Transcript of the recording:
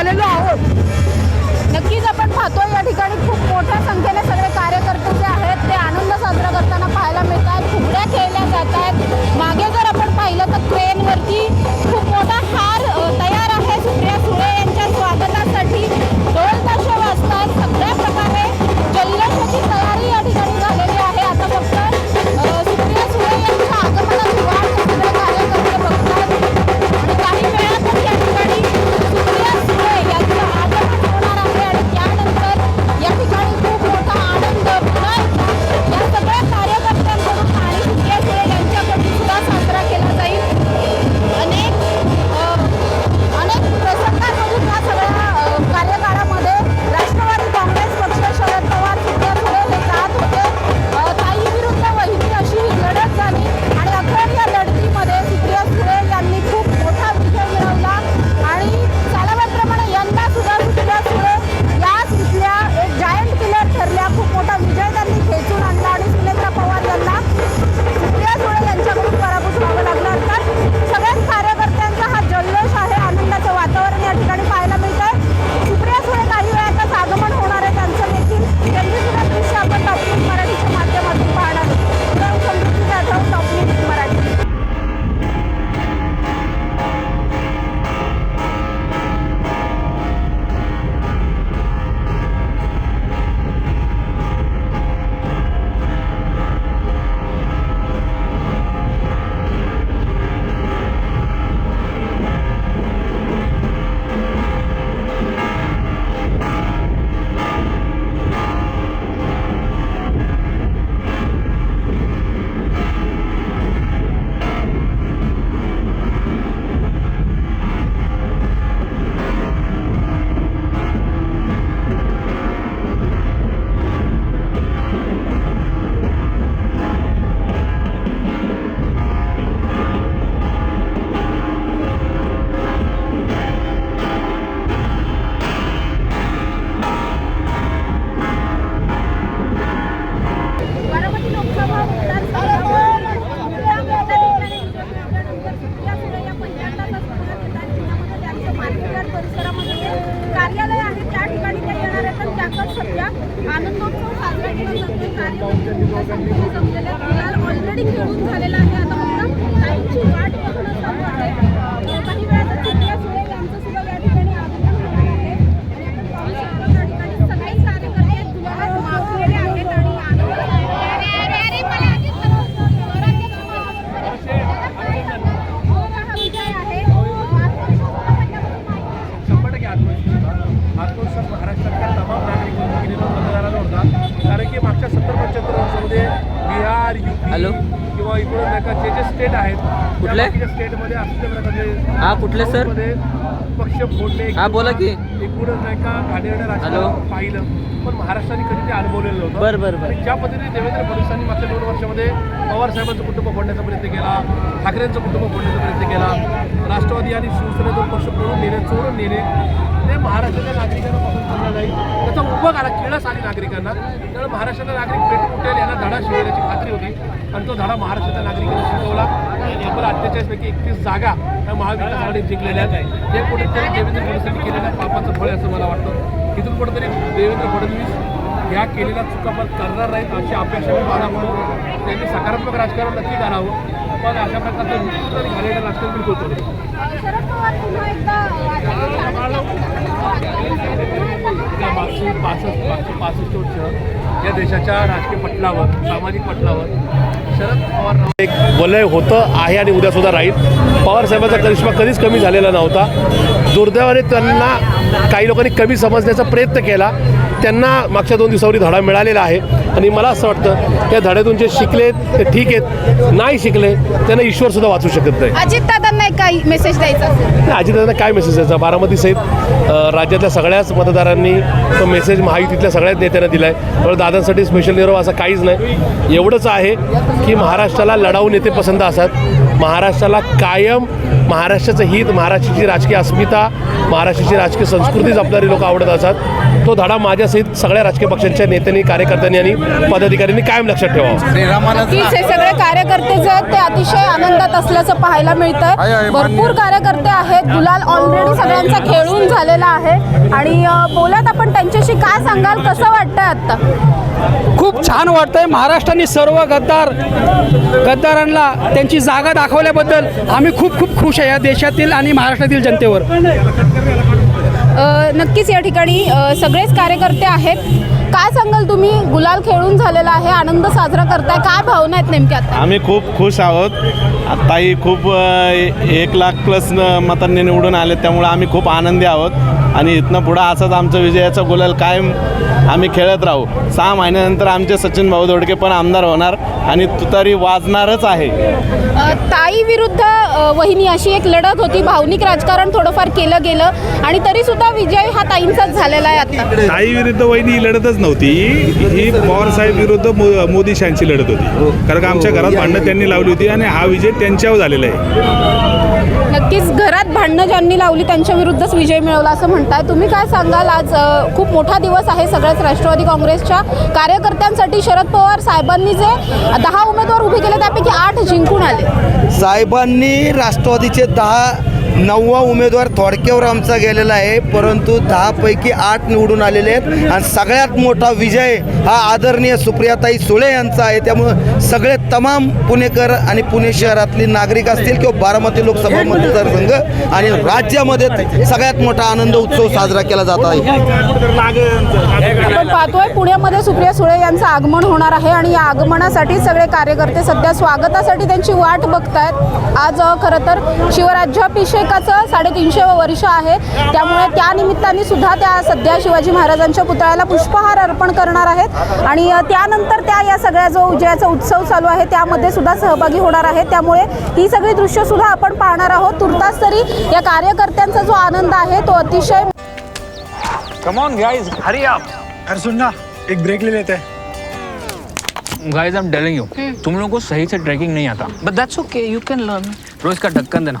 आलेलो आहोत. नक्कीच आपण पाहतोय या ठिकाणी खूप मोठ्या संख्येने सगळे कार्यकर्ते हॅलो. किंवा इकडून नाही का जे जे स्टेट आहेत त्या कुठले? बाकीच्या स्टेटमध्ये असल्या प्रकारचे हा, कुठले सर? पक्ष फोडणे हा, बोला की. एकूणच नाही का घाणेरडं हॅलो. राजकारण पाहिलं पण महाराष्ट्राने कधी ते अनुभवलेलं नव्हतं. बरं, बरं, ज्या पद्धतीने देवेंद्र फडणवीसांनी मागच्या दोन वर्षामध्ये पवार साहेबांचं कुटुंब फोडण्याचा प्रयत्न केला ठाकरेंचं कुटुंब फोडण्याचा प्रयत्न केला राष्ट्रवादी आणि शिवसेना दोन पक्ष पळून नेणे चोरून नेणे ते महाराष्ट्राच्या नागरिकांना पसंत पडलं नाही. त्याचा उपयोग आला किळस आली नागरिकांना. त्यामुळे महाराष्ट्रातले नागरिक पेट उठेल यांना धडा शिकवण्याची खात्री होती. आणि तो धडा महाराष्ट्राच्या नागरिकांनी शिकवला. तब्बल अठ्ठेचाळीस पैकी एकतीस जागा त्या महाविकास आघाडीत जिंकलेल्या आहेत. हे कुठेतरी देवेंद्र फडणवीसांनी केलेल्या पापाचं फळ असं मला वाटतं. इथून कुठेतरी देवेंद्र फडणवीस ह्या केलेल्या चुका पण करणार नाहीत अशी अपेक्षा मी बाळगतो. त्यांनी सकारात्मक राजकारण नक्की करावं. पण अशा प्रकारचं विकृत आणि राजकारण बिलकुल करू नये शरद पवार पुन्हा एकदा त्या मागची पासष्ट मागची पासष्ट वर्ष या देशाच्या राजकीय पटलावर सामाजिक पटलावर शरद पवार एक वलय होतं आहे आणि उद्या सुद्धा राहील. पवार साहेबांचा करिश्मा कधीच कमी झालेला नव्हता. दुर्दैवाने त्यांना काही लोकांनी कमी समजण्याचा प्रयत्न केला. त्यांना मागच्या दोन दिवसावरी धडा मिळालेला आहे. आणि मला असं वाटतं या धड्यातून जे शिकलेत ते ठीक आहेत. नाही शिकले त्यांना ईश्वर सुद्धा वाचू शकत नाही. अजित दादांना एक काही मेसेज द्यायचा अजितदादांना काय मेसेज द्यायचा? बारामती सहित राज्यातल्या सगळ्याच मतदारांनी तो मेसेज महायुतीतल्या सगळ्याच नेत्यांना दिला आहे त्यामुळे दादांसाठी स्पेशल निरोप असं काहीच नाही. एवढंच आहे की महाराष्ट्राला लढाऊ नेते पसंत असतात. महाराष्ट्राला कायम महाराष्ट्राचं हित महाराष्ट्राची राजकीय अस्मिता महाराष्ट्राची राजकीय संस्कृती जपणारी लोक आवडत असतात. तो धडा माझ्यासहित सगळ्या राजकीय पक्षांच्या नेत्यांनी कार्यकर्त्यांनी आणि पदाधिकाऱ्यांनी कायम लक्षात ठेवावा. हे सगळे कार्यकर्ते जे आहेत ते अतिशय आनंदात असल्याचं पाहायला मिळत भरपूर कार्यकर्ते आहेत. गुलाल ऑलरेडी सगळ्यांचा खेळून झालेला आहे. आणि बोलत आपण त्यांच्याशी काय सांगाल? कसं वाटतंय आत्ता? खूप छान वाटतंय. महाराष्ट्राने सर्व गद्दार गद्दारांना त्यांची जागा दाखवल्याबद्दल आम्ही खूप खूप खुश आहे या देशातील आणि महाराष्ट्रातील जनतेवर. नक्कीच या ठिकाणी सगळेच कार्यकर्ते आहेत. काय सांगाल तुम्ही? गुलाल खेळून झालेला आहे आनंद साजरा करताय. काय भावना आहेत नेमक्या आम्ही खूप खुश आहोत. आत्ताही खूप एक लाख प्लस मतांनी निवडून आले त्यामुळे आम्ही खूप आनंदी आहोत. आणि इथनं पुढं असंच आमचं विजयाचा गुलाल कायम आम्ही खेळत राहू. सहा महिन्यानंतर आमचे सचिन भाऊ दोडके पण आमदार होणार आणि तुतारी वाजणारच आहे. ताई विरुद्ध वहिनी अशी एक लढत होती. भावनिक राजकारण थोडंफार केलं गेलं आणि तरी सुद्धा विजय हा ताईंचाच झालेला आहे आता. ताई विरुद्ध वहिनी ही लढतच नव्हती. ही पवार साहेब विरुद्ध मो- मोदी शांची लढत होती. कारण का आमच्या घरात भांडणं त्यांनी लावली होती आणि हा विजय त्यांच्यावर झालेला आहे. नक्कीच घरात भांडणं ज्यांनी लावली त्यांच्या विरुद्धच विजय मिळवला असं म्हणताय. तुम्ही काय सांगाल? आज खूप मोठा दिवस आहे सगळ्याच राष्ट्रवादी काँग्रेसच्या. कार्यकर्त्यांसाठी शरद पवार साहेबांनी जे दहा उमेदवार उभे केले त्यापैकी आठ जिंकून आले. साहेबांनी राष्ट्रवादीचे दहा नववा उमेदवार थोडक्यावर आमचा गेलेला आहे परंतु दहापैकी आठ निवडून आलेले आहेत. आणि सगळ्यात मोठा विजय हा आदरणीय सुप्रियाताई सुळे यांचा आहे. त्यामुळं सगळे तमाम पुणेकर आणि पुणे शहरातली नागरिक असतील किंवा बारामती लोकसभा मतदारसंघ आणि राज्यामध्ये सगळ्यात मोठा आनंद उत्सव साजरा केला जात आहे. आपण पाहतोय पुण्यामध्ये सुप्रिया सुळे यांचं आगमन होणार आहे आणि या आगमनासाठी सगळे कार्यकर्ते सध्या स्वागतासाठी त्यांची वाट बघतायत. आज खरं तर शिवराज्याभिषेकाचं साडेतीनशे वर्ष आहे. त्यामुळे त्या निमित्ताने सुद्धा त्या सध्या शिवाजी महाराजांच्या पुतळ्याला पुष्पहार अर्पण करणार आहेत. आणि त्यानंतर त्या या सगळ्या जो विजयाचा उत्सव चालू आहे त्यामध्ये सुद्धा सहभागी होणार आहेत. त्यामुळे ही सगळी दृश्य सुद्धा आपण पाहणार आहोत. तुर्तास तरी या कार्यकर्त्यांचा जो आनंद आहे तो अतिशय कम ऑन गाइस हरी अरे सुन ना एक ब्रेक ले लेते. हैं guys I am telling you तुम लोगों को सही से ट्रैकिंग नहीं आता. But that's okay you can learn रोज का ढक्कन देना.